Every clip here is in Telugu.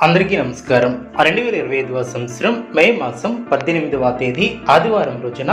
అందరికీ నమస్కారం. రెండు వేల ఇరవై ఐదవ సంవత్సరం మే మాసం పద్దెనిమిదవ తేదీ ఆదివారం రోజున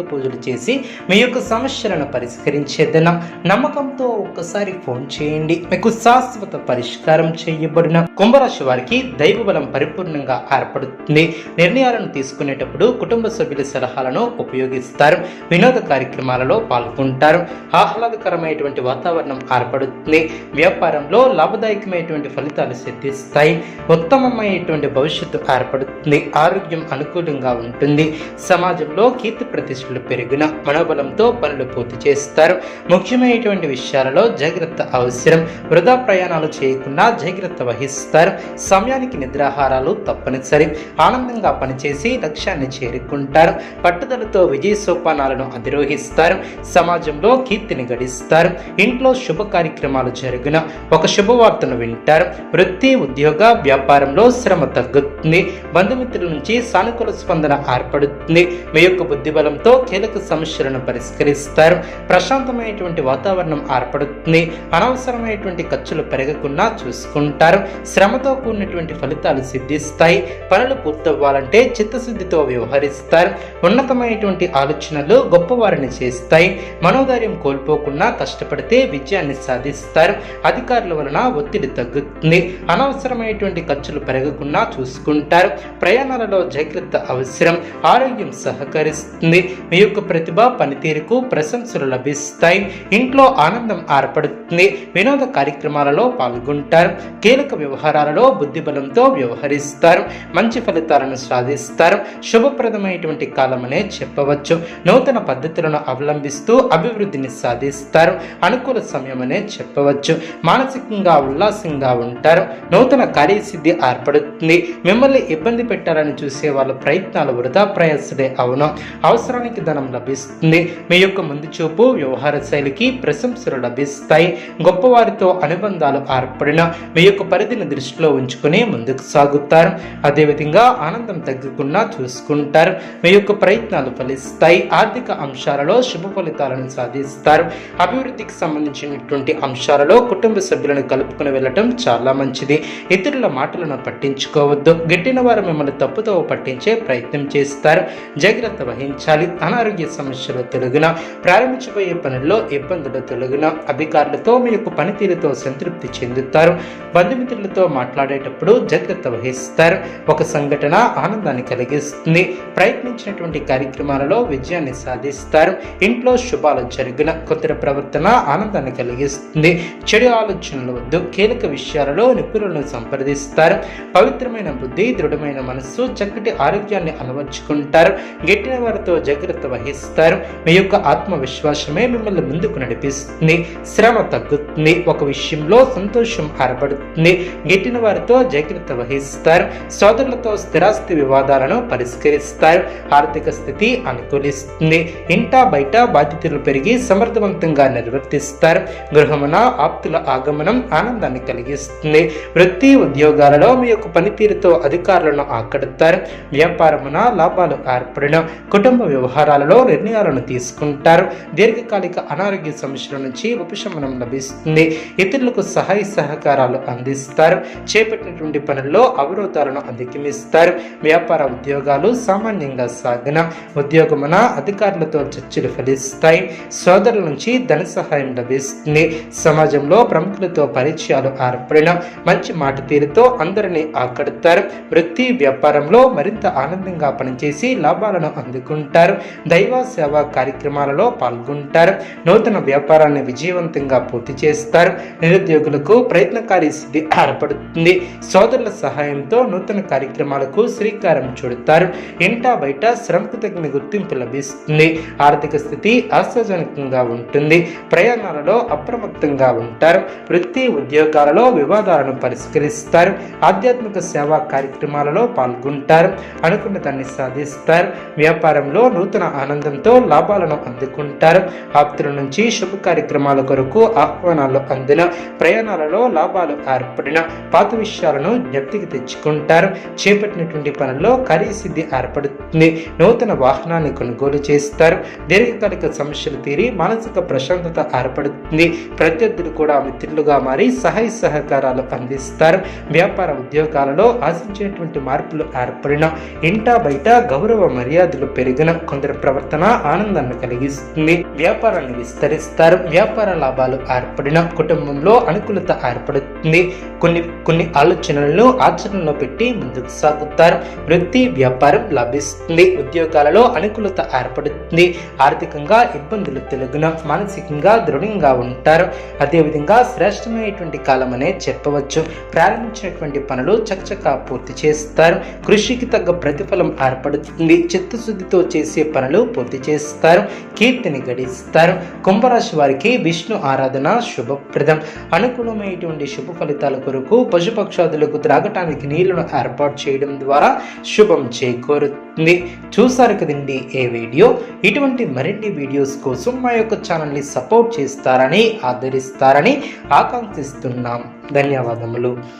పూజలు చేసి మీ యొక్క సమస్యలను పరిష్కరించేదన నమ్మకంతో ఒక్కసారి ఫోన్ చేయండి. మీకు శాశ్వత పరిష్కారం చేయబడిన కుంభరాశి వారికి దైవ బలం పరిపూర్ణంగా ఏర్పడుతుంది. నిర్ణయాలను తీసుకునేటప్పుడు కుటుంబ సభ్యుల సలహాలను ఉపయోగిస్తారు. వినోద కార్యక్రమాలలో పాల్గొంటారు. ఆహ్లాదకరమైనటువంటి వాతావరణం ఏర్పడుతుంది. వ్యాపారంలో లాభదాయకమైనటువంటి ఫలితాలు సిద్ధిస్తాయి. ఉత్తమమైనటువంటి భవిష్యత్తు ఏర్పడుతుంది. ఆరోగ్యం అనుకూలంగా ఉంటుంది. సమాజంలో కీర్తి ఖర్చులు పెరిగిన మనోబలంతో పనులు పూర్తి చేస్తారు. ముఖ్యమైనటువంటి విషయాలలో జాగ్రత్త అవసరం. వృధా ప్రయాణాలు చేయకుండా జాగ్రత్త వహిస్తారు. సమయానికి నిద్రాహారాలు తప్పనిసరి. ఆనందంగా పనిచేసి లక్ష్యాన్ని చేరుకుంటారు. పట్టుదలతో విజయ సోపానాలను అధిరోహిస్తారు. సమాజంలో కీర్తిని గడిస్తారు. ఇంట్లో శుభ కార్యక్రమాలు జరిగిన ఒక శుభవార్తను వింటారు. వృత్తి ఉద్యోగ వ్యాపారంలో శ్రమ తగ్గుతుంది. బంధుమిత్రుల నుంచి సానుకూల స్పందన ఏర్పడుతుంది. మీ యొక్క బుద్ధిబలంతో కీలక సమస్యలను పరిష్కరిస్తారు. ప్రశాంతమైనటువంటి వాతావరణం ఏర్పడుతుంది. అనవసరమైనటువంటి ఖర్చులు పెరగకుండా చూసుకుంటారు. శ్రమతో కూడినటువంటి ఫలితాలు సిద్ధిస్తాయి. పనులు పూర్తవ్వాలంటే చిత్తశుద్ధితో వ్యవహరిస్తారు. ఉన్నతమైనటువంటి ఆలోచనలు గొప్పవారిని చేస్తాయి. మనోధైర్యం కోల్పోకుండా కష్టపడితే విజయాన్ని సాధిస్తారు. అధికారుల వలన ఒత్తిడి తగ్గుతుంది. అనవసరమైనటువంటి ఖర్చులు పెరగకుండా చూసుకుంటారు. ప్రయాణాలలో జాగ్రత్త అవసరం. ఆరోగ్యం సహకరిస్తుంది. మీ యొక్క ప్రతిభ పనితీరుకు ప్రశంసలు లభిస్తాయి. ఇంట్లో ఆనందం ఏర్పడుతుంది. వినోద కార్యక్రమాలలో పాల్గొంటారు. కీలక వ్యవహారాలలో బుద్ధిబలంతో వ్యవహరిస్తారు. మంచి ఫలితాలను సాధిస్తారు. శుభప్రదమైనటువంటి కాలమనే చెప్పవచ్చు. నూతన పద్ధతులను అవలంబిస్తూ అభివృద్ధిని సాధిస్తారు. అనుకూల సమయమనే చెప్పవచ్చు. మానసికంగా ఉల్లాసంగా ఉంటారు. నూతన కార్యసిద్ధి ఏర్పడుతుంది. మిమ్మల్ని ఇబ్బంది పెట్టాలని చూసే వాళ్ళ ప్రయత్నాలు వృధా ప్రయాసలే అవును. అవసరం అవసరానికి ధనం లభిస్తుంది. మీ యొక్క ముందు చూపు వ్యవహార శైలికి ప్రశంసలు లభిస్తాయి. గొప్పవారితో అనుబంధాలు ఏర్పడిన మీ యొక్క పరిధిని దృష్టిలో ఉంచుకుని ముందుకు సాగుతారు. అదేవిధంగా ఆనందం తగ్గకుండా చూసుకుంటారు. మీ యొక్క ప్రయత్నాలు ఫలిస్తాయి. ఆర్థిక అంశాలలో శుభ ఫలితాలను సాధిస్తారు. అభివృద్ధికి సంబంధించినటువంటి అంశాలలో కుటుంబ సభ్యులను కలుపుకుని వెళ్ళటం చాలా మంచిది. ఇతరుల మాటలను పట్టించుకోవద్దు. గిట్టిన వారు మిమ్మల్ని తప్పుతో పట్టించే ప్రయత్నం చేస్తారు. జాగ్రత్త వహించాలి. అనారోగ్య సమస్యలు తొలగిన ప్రారంభించబోయే పనుల్లో ఇబ్బందులు తొలగిన అధికారులతో మీ యొక్క పనితీరుతో సంతృప్తి చెందుతారు. బంధుమిత్రులతో మాట్లాడేటప్పుడు జాగ్రత్త వహిస్తారు. ఒక సంఘటన ఆనందాన్ని కలిగిస్తుంది. ప్రయత్నించినటువంటి కార్యక్రమాలలో విజయాన్ని సాధిస్తారు. ఇంట్లో శుభాలు జరిగిన కొత్త ప్రవర్తన ఆనందాన్ని కలిగిస్తుంది. చెడు ఆలోచనలు వద్దు. కీలక విషయాలలో నిపుణులను సంప్రదిస్తారు. పవిత్రమైన బుద్ధి దృఢమైన మనస్సు చక్కటి ఆరోగ్యాన్ని అలవర్చుకుంటారు. గట్టిన వారితో జగ జాగ్రత్త వహిస్తారు. మీ యొక్క ఆత్మవిశ్వాసమే మిమ్మల్ని ముందుకు నడిపిస్తుంది. శ్రమ తగ్గుతుంది. ఒక విషయంలో సంతోషం ఏర్పడుతుంది గట్టిన వారితో జాగ్రత్త వహిస్తారు. సోదరులతో స్థిరాస్తి వివాదాలను పరిష్కరిస్తారు. ఆర్థిక స్థితి అనుకూలిస్తుంది. ఇంటా బయట బాధ్యతలు పెరిగి సమర్థవంతంగా నిర్వర్తిస్తారు. గృహమున ఆప్తుల ఆగమనం ఆనందాన్ని కలిగిస్తుంది. వృత్తి ఉద్యోగాలలో మీ యొక్క పనితీరుతో అధికారులను ఆకడతారు. వ్యాపారమున లాభాలు ఏర్పడిన కుటుంబ వ్యవహారాలలో నిర్ణయాలను తీసుకుంటారు. దీర్ఘకాలిక అనారోగ్య సమస్యల నుంచి ఉపశమనం లభిస్తుంది. ఇతరులకు సహాయ సహకారాలు అందిస్తారు. చేపట్టినటువంటి పనుల్లో అవరోధాలను అధిగమిస్తారు. వ్యాపార ఉద్యోగాలు సామాన్యంగా సాగిన ఉద్యోగమున అధికారులతో చర్చలు ఫలిస్తాయి. సోదరుల నుంచి ధన సహాయం లభిస్తుంది. సమాజంలో ప్రముఖులతో పరిచయాలు ఏర్పడిన మంచి మాట తీరుతో అందరినీ ఆకడతారు. వృత్తి వ్యాపారంలో మరింత ఆనందంగా పనిచేసి లాభాలను అందుకుంటారు. దైవ సేవా కార్యక్రమాలలో పాల్గొంటారు. నూతన వ్యాపారాన్ని విజయవంతంగా పూర్తి చేస్తారు. నిరుద్యోగులకు ప్రయత్నకారి స్థితి ఏర్పడుతుంది. సోదరుల సహాయంతో నూతన కార్యక్రమాలకు శ్రీకారం చుడతారు. ఇంటా బయట శ్రమకు తగిన గుర్తింపు లభిస్తుంది. ఆర్థిక స్థితి ఆశాజనకంగా ఉంటుంది. ప్రయాణాలలో అప్రమత్తంగా ఉంటారు. వృత్తి ఉద్యోగాలలో వివాదాలను పరిష్కరిస్తారు. ఆధ్యాత్మిక సేవా కార్యక్రమాలలో పాల్గొంటారు. అనుకున్న దాన్ని సాధిస్తారు. వ్యాపారంలో నూతన ఆనందంతో లాభాలను అందుకుంటారు. ఆప్తుల నుంచి శుభ కార్యక్రమాల కొరకు ఆహ్వానాలు అందిన ప్రయాణాలలో లాభాలు ఏర్పడిన పాత విషయాలను జ్ఞప్తికి తెచ్చుకుంటారు. చేపట్టినటువంటి పనుల్లో కార్యసిద్ధి ఏర్పడుతుంది. నూతన వాహనాన్ని కొనుగోలు చేస్తారు. దీర్ఘకాలిక సమస్యలు తీరి మానసిక ప్రశాంతత ఏర్పడుతుంది. ప్రత్యర్థులు కూడా మిత్రులుగా మారి సహాయ సహకారాలు అందిస్తారు. వ్యాపార ఉద్యోగాలలో ఆశించేటువంటి మార్పులు ఏర్పడిన ఇంటా బయట గౌరవ మర్యాదలు పెరిగిన కొందరి ప్రవర్తన ఆనందాన్ని కలిగిస్తుంది. వ్యాపారాన్ని విస్తరిస్తారు. వ్యాపార లాభాలు ఏర్పడిన కుటుంబంలో అనుకూలత ఏర్పడుతుంది. కొన్ని కొన్ని ఆలోచనలను ఆచరణలో పెట్టి ముందుకు సాగుతారు. వృత్తి వ్యాపారం లభిస్తుంది. ఉద్యోగాలలో అనుకూలత ఏర్పడుతుంది. ఆర్థికంగా ఇబ్బందులు తెలుగున మానసికంగా దృఢంగా ఉంటారు. అదేవిధంగా శ్రేష్టమైనటువంటి కాలం అనే చెప్పవచ్చు. ప్రారంభించినటువంటి పనులు చకచకా పూర్తి చేస్తారు. కృషికి తగ్గ ప్రతిఫలం ఏర్పడుతుంది. చిత్తశుద్ధితో చేసే పనులు పూర్తి చేస్తారు కీర్తిని గడిస్తారు. కుంభరాశి వారికి విష్ణు ఆరాధన శుభప్రదం. అనుకూలమైనటువంటి శుభ ఫలితాల కొరకు పశుపక్షాదులకు త్రాగటానికి నీళ్ళను ఏర్పాటు చేయడం ద్వారా శుభం చేకూరుతుంది. చూసారు కదండి ఏ వీడియో? ఇటువంటి మరిన్ని వీడియోస్ కోసం మా యొక్క ఛానల్ని సపోర్ట్ చేస్తారని ఆదరిస్తారని ఆకాంక్షిస్తున్నాం. ధన్యవాదములు.